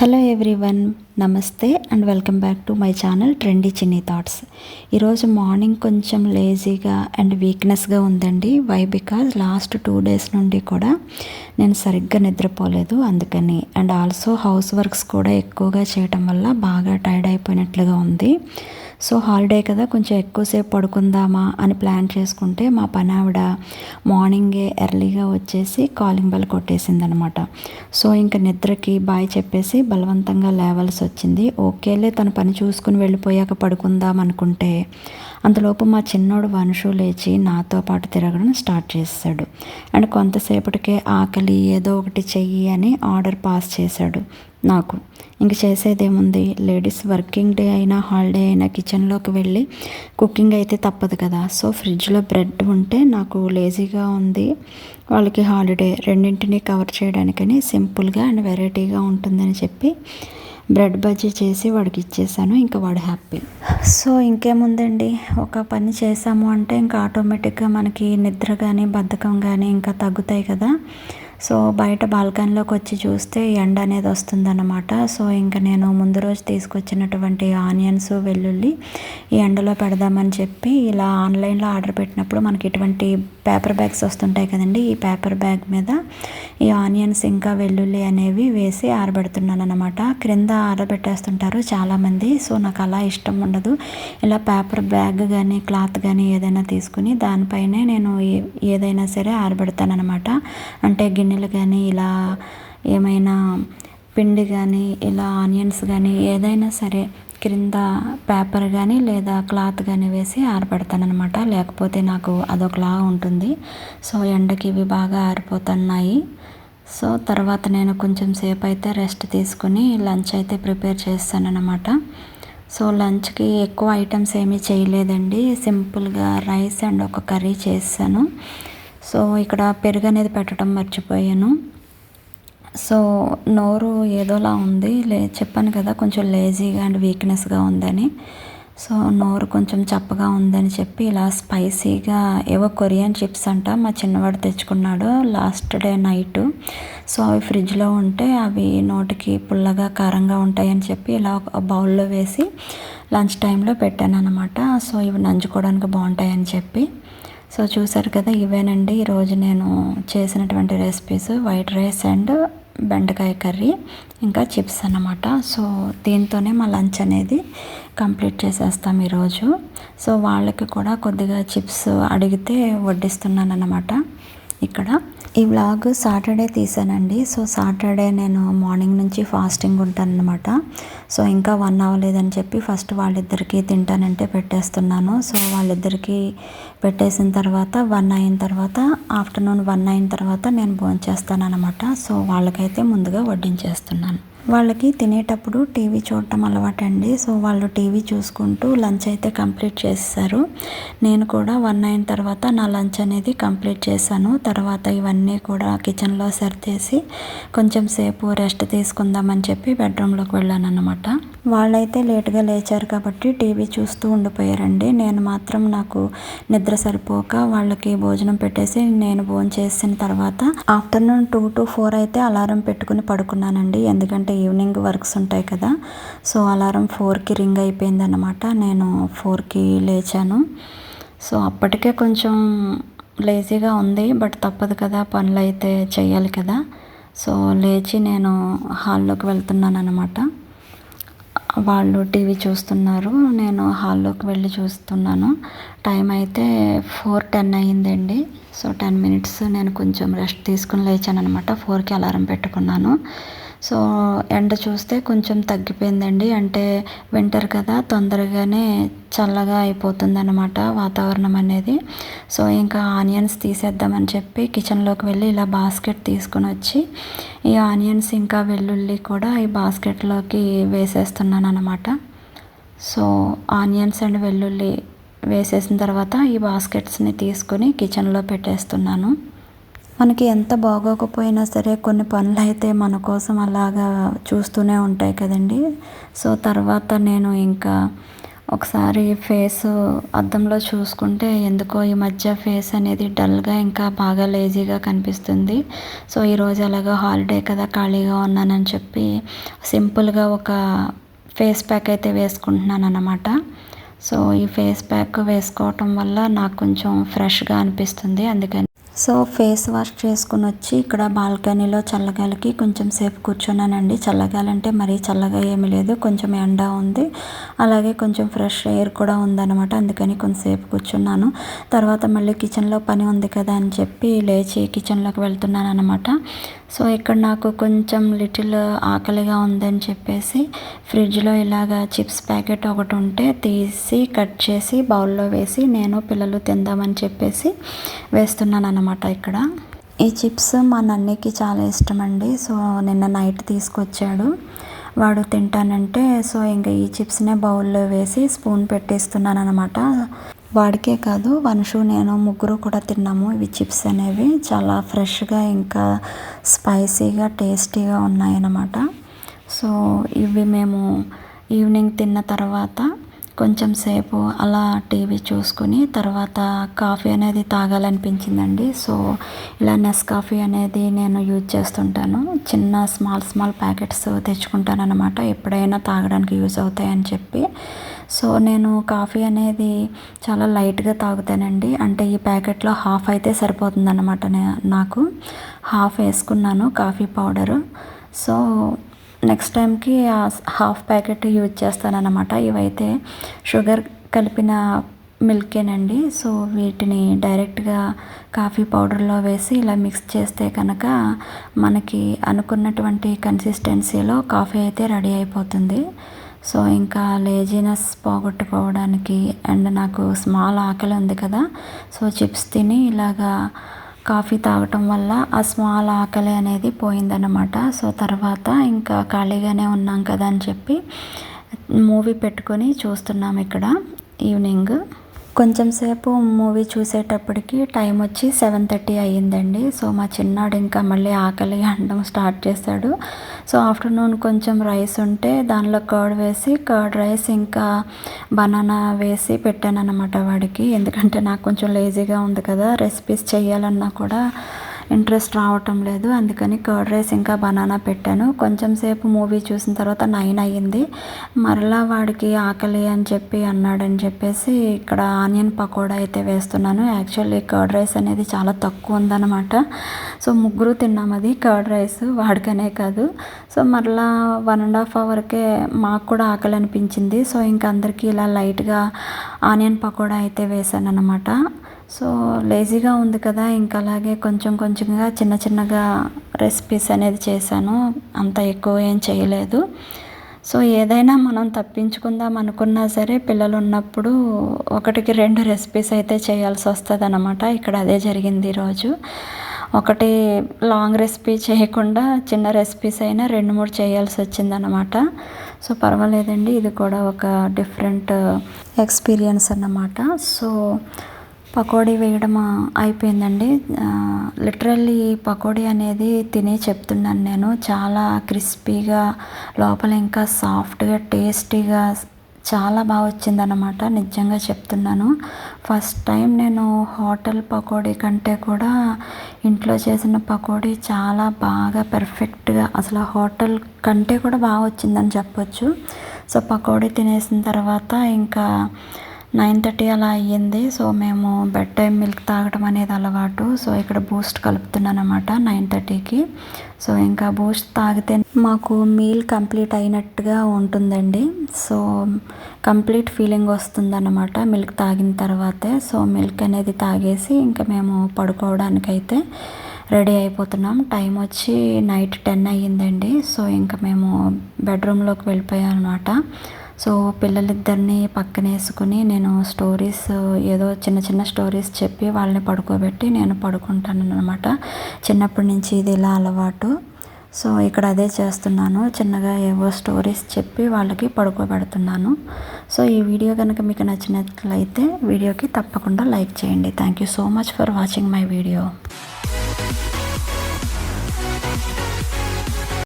Hello everyone నమస్తే and welcome back to my channel trendy Chinni thoughts ఈరోజు morning కొంచెం లేజీగా అండ్ వీక్నెస్గా ఉందండి. Why because last two days నుండి కూడా నేను సరిగ్గా నిద్రపోలేదు. అందుకని అండ్ ఆల్సో హౌస్ వర్క్స్ కూడా ఎక్కువగా చేయటం వల్ల బాగా టైర్డ్ అయిపోయినట్లుగా ఉంది. సో హాలిడే కదా కొంచెం ఎక్కువసేపు పడుకుందామా అని ప్లాన్ చేసుకుంటే మా పని ఆవిడ మార్నింగే ఎర్లీగా వచ్చేసి కాలింగ్ బెల్ కొట్టేసింది అనమాట సో ఇంకా నిద్రకి బాయ్ చెప్పేసి బలవంతంగా లేవలసి వచ్చింది. ఓకేలే తన పని చూసుకుని వెళ్ళిపోయాక పడుకుందాం అనుకుంటే అంతలోపు మా చిన్నోడు వనుషు లేచి నాతో పాటు తిరగడం స్టార్ట్ చేశాడు. అండ్ కొంతసేపటికే ఆకలి ఏదో ఒకటి చెయ్యి అని ఆర్డర్ పాస్ చేశాడు నాకు. ఇంక చేసేదేముంది? లేడీస్ వర్కింగ్ డే అయినా హాలిడే అయినా కిచెన్లోకి వెళ్ళి కుకింగ్ అయితే తప్పదు కదా. సో ఫ్రిడ్జ్లో బ్రెడ్ ఉంటే నాకు లేజీగా ఉంది. వాళ్ళకి హాలిడే రెండింటినీ కవర్ చేయడానికని సింపుల్గా అండ్ వెరైటీగా ఉంటుందని చెప్పి బ్రెడ్ బజ్జీ చేసి వాడికి ఇచ్చేసాను ఇంకా వాడు హ్యాపీ. సో ఇంకేముందండి? ఒక పని చేసాము అంటే ఇంకా ఆటోమేటిక్గా మనకి నిద్ర కానీ బద్ధకం కానీ ఇంకా తగ్గుతాయి కదా. సో బయట బాల్కనీలోకి వచ్చి చూస్తే ఎండ అనేది వస్తుందన్నమాట. సో ఇంకా నేను ముందు రోజు తీసుకొచ్చినటువంటి ఆనియన్స్ వెల్లుల్లి ఈ ఎండలో పెడదామని చెప్పి ఇలా ఆన్లైన్లో ఆర్డర్ పెట్టినప్పుడు మనకి ఇటువంటి పేపర్ బ్యాగ్స్ వస్తుంటాయి కదండి ఈ పేపర్ బ్యాగ్ మీద ఈ ఆనియన్స్ ఇంకా వెల్లుల్లి అనేవి వేసి ఆరబెడుతున్నాను అనమాట క్రింద ఆరబెట్టేస్తుంటారు చాలామంది సో నాకు అలా ఇష్టం ఉండదు. ఇలా పేపర్ బ్యాగ్ కానీ క్లాత్ కానీ ఏదైనా తీసుకుని దానిపైనే నేను ఏదైనా సరే ఆరబెడతాను అనమాట అంటే గిన్నెలు కానీ ఇలా ఏమైనా పిండి కానీ ఇలా ఆనియన్స్ కానీ ఏదైనా సరే క్రింద పేపర్ కానీ లేదా క్లాత్ కానీ వేసి ఆరబెడతానమాట లేకపోతే నాకు అదొకలా ఉంటుంది. సో ఎండకి ఇవి బాగా ఆరిపోతున్నాయి. సో తర్వాత నేను కొంచెం సేపు అయితే రెస్ట్ తీసుకుని లంచ్ అయితే ప్రిపేర్ చేస్తానన్నమాట. సో లంచ్కి ఎక్కువ ఐటమ్స్ ఏమీ చేయలేదండి. సింపుల్గా రైస్ అండ్ ఒక కర్రీ చేశాను సో ఇక్కడ పెరుగు అనేది పెట్టడం మర్చిపోయాను. సో నోరు ఏదోలా ఉంది. లే చెప్పాను కదా కొంచెం లేజీగా అండ్ వీక్నెస్గా ఉందని. సో నోరు కొంచెం చప్పగా ఉందని చెప్పి ఇలా స్పైసీగా ఏవో కొరియన్ చిప్స్ అంట మా చిన్నవాడు తెచ్చుకున్నాడు లాస్ట్ డే నైట్. సో అవి ఫ్రిడ్జ్లో ఉంటే అవి నోటికి పుల్లగా కారంగా ఉంటాయని చెప్పి ఇలా ఒక బౌల్లో వేసి లంచ్ టైంలో పెట్టాను అనమాట సో ఇవి నంచుకోవడానికి బాగుంటాయని చెప్పి. సో చూసారు కదా ఇవేనండి. ఈరోజు నేను చేసినటువంటి రెసిపీస్ వైట్ రైస్ అండ్ బెండకాయ కర్రీ ఇంకా చిప్స్ అన్నమాట. సో దీంతోనే మా లంచ్ అనేది కంప్లీట్ చేసేస్తాం ఈరోజు. సో వాళ్ళకి కూడా కొద్దిగా చిప్స్ అడిగితే వడ్డిస్తున్నాను అన్నమాట ఇక్కడ. ఈ వ్లాగ్ సాటర్డే తీసానండి. సో సాటర్డే నేను మార్నింగ్ నుంచి ఫాస్టింగ్ ఉంటాను అనమాట సో ఇంకా వన్ అవ్వలేదని చెప్పి ఫస్ట్ వాళ్ళిద్దరికీ తింటానంటే పెట్టేస్తున్నాను. సో వాళ్ళిద్దరికీ పెట్టేసిన తర్వాత వన్ అయిన తర్వాత ఆఫ్టర్నూన్ వన్ అయిన తర్వాత నేను భోంచేస్తాను అనమాట సో వాళ్ళకైతే ముందుగా వడ్డించేస్తున్నాను. వాళ్ళకి తినేటప్పుడు టీవీ చూడటం అలవాటండి. సో వాళ్ళు టీవీ చూసుకుంటూ లంచ్ అయితే కంప్లీట్ చేస్తారు. నేను కూడా వన్ అయిన తర్వాత నా లంచ్ అనేది కంప్లీట్ చేశాను. తర్వాత ఇవన్నీ కూడా కిచెన్లో సర్దేసి కొంచెం సేపు రెస్ట్ తీసుకుందామని చెప్పి బెడ్రూమ్లోకి వెళ్ళాను అనమాట వాళ్ళైతే లేట్గా లేచారు కాబట్టి టీవీ చూస్తూ ఉండిపోయారండి. నేను మాత్రం నాకు నిద్ర సరిపోక వాళ్ళకి భోజనం పెట్టేసి నేను భోజనం చేసిన తర్వాత ఆఫ్టర్నూన్ టూ టు ఫోర్ అయితే అలారం పెట్టుకుని పడుకున్నానండి. ఎందుకంటే ఈవినింగ్ వర్క్స్ ఉంటాయి కదా. సో అలారం ఫోర్కి రింగ్ అయిపోయింది అనమాట నేను ఫోర్కి లేచాను. సో అప్పటికే కొంచెం లేజీగా ఉంది బట్ తప్పదు కదా పనులు అయితే చేయాలి కదా. సో లేచి నేను హాల్లోకి వెళ్తున్నాను అనమాట వాళ్ళు టీవీ చూస్తున్నారు నేను హాల్లోకి వెళ్ళి చూస్తున్నాను. టైం అయితే ఫోర్ టెన్ అయ్యిందండి సో టెన్ మినిట్స్ నేను కొంచెం రెస్ట్ తీసుకుని లేచాను అనమాట ఫోర్కి అలారం పెట్టుకున్నాను. సో ఎండ చూస్తే కొంచెం తగ్గిపోయిందండి. అంటే వింటర్ కదా తొందరగానే చల్లగా అయిపోతుంది అనమాట వాతావరణం అనేది. సో ఇంకా ఆనియన్స్ తీసేద్దామని చెప్పి కిచెన్లోకి వెళ్ళి ఇలా బాస్కెట్ తీసుకొని వచ్చి ఈ ఆనియన్స్ ఇంకా వెల్లుల్లి కూడా ఈ బాస్కెట్లోకి వేసేస్తున్నాను అనమాట సో ఆనియన్స్ అండ్ వెల్లుల్లి వేసేసిన తర్వాత ఈ బాస్కెట్స్ని తీసుకొని కిచెన్లో పెట్టేస్తున్నాను. మనకి ఎంత బాగోకపోయినా సరే కొన్ని పనులు అయితే మన కోసం అలాగా చూస్తూనే ఉంటాయి కదండి. సో తర్వాత నేను ఇంకా ఒకసారి ఫేస్ అద్దంలో చూసుకుంటే ఎందుకో ఈ మధ్య ఫేస్ అనేది డల్గా ఇంకా బాగా లేజీగా కనిపిస్తుంది. సో ఈరోజు ఎలాగో హాలిడే కదా ఖాళీగా ఉన్నానని చెప్పి సింపుల్గా ఒక ఫేస్ ప్యాక్ అయితే వేసుకుంటున్నాను అన్నమాట సో ఈ ఫేస్ ప్యాక్ వేసుకోవటం వల్ల నాకు కొంచెం ఫ్రెష్గా అనిపిస్తుంది. అందుకని సో ఫేస్ వాష్ చేసుకుని వచ్చి ఇక్కడ బాల్కనీలో చల్లగాలికి కొంచెం సేపు కూర్చున్నానండి. చల్లగాలంటే మరీ చల్లగా ఏమీ లేదు. కొంచెం ఎండ ఉంది. అలాగే కొంచెం ఫ్రెష్ ఎయిర్ కూడా ఉందన్నమాట. అందుకని కొంతసేపు కూర్చున్నాను. తర్వాత మళ్ళీ కిచెన్లో పని ఉంది కదా అని చెప్పి లేచి కిచెన్లోకి వెళ్తున్నాను అనమాట సో ఇక్కడ నాకు కొంచెం లిటిల్ ఆకలిగా ఉందని చెప్పేసి ఫ్రిడ్జ్లో ఇలాగా చిప్స్ ప్యాకెట్ ఒకటి ఉంటే తీసి కట్ చేసి బౌల్లో వేసి నేను పిల్లలు తిందామని చెప్పేసి వేస్తున్నాను అనమాట ఇక్కడ. ఈ చిప్స్ మా నన్నకి చాలా ఇష్టం అండి సో నిన్న నైట్ తీసుకొచ్చాడు. వాడు తింటానంటే సో ఇంకా ఈ చిప్స్నే బౌల్లో వేసి స్పూన్ పెట్టేస్తున్నాను అనమాట వాడికే కాదు వన్షు నేను ముగ్గురు కూడా తిన్నాము ఇవి చిప్స్ అనేవి. చాలా ఫ్రెష్గా ఇంకా స్పైసీగా టేస్టీగా ఉన్నాయన్నమాట. సో ఇవి మేము ఈవినింగ్ తిన్న తర్వాత కొంచెం సేపు అలా టీవీ చూసుకుని తర్వాత కాఫీ అనేది తాగాలనిపించిందండి. సో ఇలా నెస్ కాఫీ అనేది నేను యూజ్ చేస్తుంటాను. చిన్న స్మాల్ స్మాల్ ప్యాకెట్స్ తెచ్చుకుంటాను అనమాట ఎప్పుడైనా తాగడానికి యూజ్ అవుతాయని చెప్పి. సో నేను కాఫీ అనేది చాలా లైట్గా తాగుతానండి. అంటే ఈ ప్యాకెట్లో హాఫ్ అయితే సరిపోతుందన్నమాట నాకు. హాఫ్ వేసుకున్నాను కాఫీ పౌడరు. సో నెక్స్ట్ టైంకి హాఫ్ ప్యాకెట్ యూజ్ చేస్తానన్నమాట. ఇవైతే షుగర్ కలిపిన మిల్కేనండి సో వీటిని డైరెక్ట్గా కాఫీ పౌడర్లో వేసి ఇలా మిక్స్ చేస్తే కనుక మనకి అనుకున్నటువంటి కన్సిస్టెన్సీలో కాఫీ అయితే రెడీ అయిపోతుంది. సో ఇంకా లేజినెస్ పోగొట్టుకోవడానికి అండ్ నాకు స్మాల్ ఆకలి ఉంది కదా. సో చిప్స్ తిని ఇలాగా కాఫీ తాగటం వల్ల ఆ స్మాల్ ఆకలి అనేది పోయిందనమాట సో తర్వాత ఇంకా ఖాళీగానే ఉన్నాం కదా అని చెప్పి మూవీ పెట్టుకొని చూస్తున్నాం ఇక్కడ ఈవినింగ్. కొంచెం సేపు మూవీ చూసేటప్పటికి టైం వచ్చి సెవెన్ థర్టీ అయ్యిందండి. సో మా చిన్నాడు ఇంకా మళ్ళీ ఆకలి అనడం స్టార్ట్ చేశాడు సో ఆఫ్టర్నూన్ కొంచెం రైస్ ఉంటే దానిలో కర్డ్ వేసి కర్డ్ రైస్ ఇంకా బనానా వేసి పెట్టాను అనమాట వాడికి. ఎందుకంటే నాకు కొంచెం లేజీగా ఉంది కదా రెసిపీస్ చేయాలన్నా కూడా ఇంట్రెస్ట్ రావటం లేదు. అందుకని కర్డ్ రైస్ ఇంకా బనానా పెట్టాను. కొంచెం సేపు మూవీ చూసిన తర్వాత నైన్ అయ్యింది. మరలా వాడికి ఆకలి అని చెప్పి అన్నాడని చెప్పేసి ఇక్కడ ఆనియన్ పకోడా అయితే వేస్తున్నాను. యాక్చువల్లీ కర్డ్ రైస్ అనేది చాలా తక్కువ ఉందన్నమాట. సో ముగ్గురు తిన్నాం అది. కర్డ్ రైస్ వాడికనే కాదు. సో మరలా వన్ అండ్ హాఫ్ అవర్కే మాకు కూడా ఆకలి అనిపించింది. సో ఇంకా అందరికీ ఇలా లైట్గా ఆనియన్ పకోడా అయితే వేసాను అనమాట సో లేజీగా ఉంది కదా ఇంకా అలాగే కొంచెం కొంచెంగా చిన్న చిన్నగా రెసిపీస్ అనేది చేశాను. అంత ఎక్కువ ఏం చేయలేదు. సో ఏదైనా మనం తప్పించుకుందాం అనుకున్నా సరే పిల్లలు ఉన్నప్పుడు ఒకటికి రెండు రెసిపీస్ అయితే చేయాల్సి వస్తుంది అనమాట ఇక్కడ అదే జరిగింది ఈరోజు ఒకటి లాంగ్ రెసిపీ చేయకుండా చిన్న రెసిపీస్ అయినా రెండు మూడు చేయాల్సి వచ్చిందనమాట సో పర్వాలేదండి ఇది కూడా ఒక డిఫరెంట్ ఎక్స్పీరియన్స్ అన్నమాట. సో పకోడీ వేయడం అయిపోయిందండి. లిటరల్లీ పకోడీ అనేది తినే చెప్తున్నాను నేను. చాలా క్రిస్పీగా లోపల ఇంకా సాఫ్ట్గా టేస్టీగా చాలా బాగా వచ్చిందనమాట నిజంగా చెప్తున్నాను. ఫస్ట్ టైం నేను హోటల్ పకోడీ కంటే కూడా ఇంట్లో చేసిన పకోడీ చాలా బాగా పెర్ఫెక్ట్గా అసలు హోటల్ కంటే కూడా బాగా వచ్చిందని చెప్పొచ్చు. సో పకోడీ తినేసిన తర్వాత ఇంకా నైన్ థర్టీ అలా అయ్యింది. సో మేము బెడ్ టైం మిల్క్ తాగడం అనేది అలవాటు. సో ఇక్కడ బూస్ట్ కలుపుతున్నాను అనమాట నైన్ థర్టీకి. సో ఇంకా బూస్ట్ తాగితే మాకు మీల్ కంప్లీట్ అయినట్టుగా ఉంటుందండి. సో కంప్లీట్ ఫీలింగ్ వస్తుందన్నమాట మిల్క్ తాగిన తర్వాతే. సో మిల్క్ అనేది తాగేసి ఇంకా మేము పడుకోవడానికైతే రెడీ అయిపోతున్నాం. టైం వచ్చి నైట్ టెన్ అయ్యిందండి. సో ఇంకా మేము బెడ్రూమ్లోకి వెళ్ళిపోయాం అనమాట సో పిల్లలిద్దరిని పక్కన వేసుకుని నేను స్టోరీస్ ఏదో చిన్న చిన్న స్టోరీస్ చెప్పి వాళ్ళని పడుకోబెట్టి నేను పడుకుంటాను అనమాట చిన్నప్పటి నుంచి ఇది ఇలా అలవాటు. సో ఇక్కడ అదే చేస్తున్నాను. చిన్నగా ఏవో స్టోరీస్ చెప్పి వాళ్ళకి పడుకోబెడుతున్నాను. సో ఈ వీడియో కనుక మీకు నచ్చినట్లయితే వీడియోకి తప్పకుండా లైక్ చేయండి. Thank you so much for watching my video.